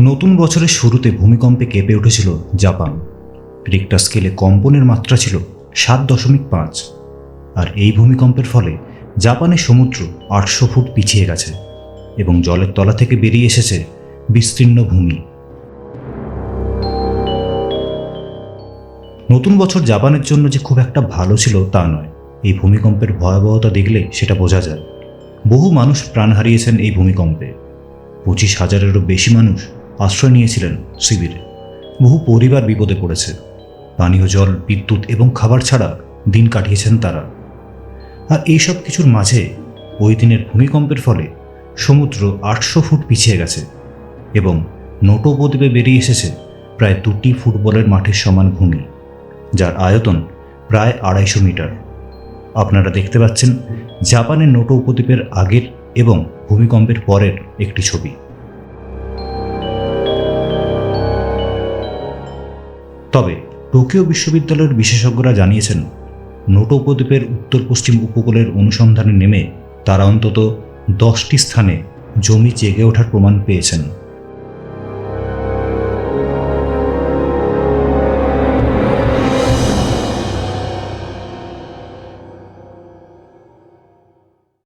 নতুন বছরের শুরুতে ভূমিকম্পে কেঁপে উঠেছিল জাপান। রিক্টার স্কেলে কম্পনের মাত্রা ছিল সাত দশমিক পাঁচ। আর এই ভূমিকম্পের ফলে জাপানের সমুদ্র আটশো ফুট পিছিয়ে গেছে এবং জলের তলা থেকে বেরিয়ে এসেছে বিস্তীর্ণ ভূমি। নতুন বছর জাপানের জন্য যে খুব একটা ভালো ছিল তা নয়। এই ভূমিকম্পের ভয়াবহতা দেখলে সেটা বোঝা যায়। বহু মানুষ প্রাণ হারিয়েছেন এই ভূমিকম্পে। পঁচিশ হাজারেরও বেশি মানুষ আশ্রয় নিয়েছিলেন শিবিরে। বহু পরিবার বিপদে পড়েছে। পানীয় জল, বিদ্যুৎ এবং খাবার ছাড়া দিন কাটিয়েছেন তারা। আর এইসব কিছুর মাঝে ওই দিনের ভূমিকম্পের ফলে সমুদ্র আটশো ফুট পিছিয়ে গেছে এবং নোটো উপদ্বীপে বেরিয়ে এসেছে প্রায় দুটি ফুটবলের মাঠের সমান ভূমি, যার আয়তন প্রায় আড়াইশো মিটার। আপনারা দেখতে পাচ্ছেন জাপানের নোটো উপদ্বীপের আগের এবং ভূমিকম্পের পরের একটি ছবি। তবে টোকিও বিশ্ববিদ্যালয়ের বিশেষজ্ঞরা জানিয়েছেন নোটো উপদ্বীপের উত্তর পশ্চিম উপকূলের অনুসন্ধানে নেমে তারা অন্তত দশটি স্থানে জমি জেগে ওঠার প্রমাণ পেয়েছেন।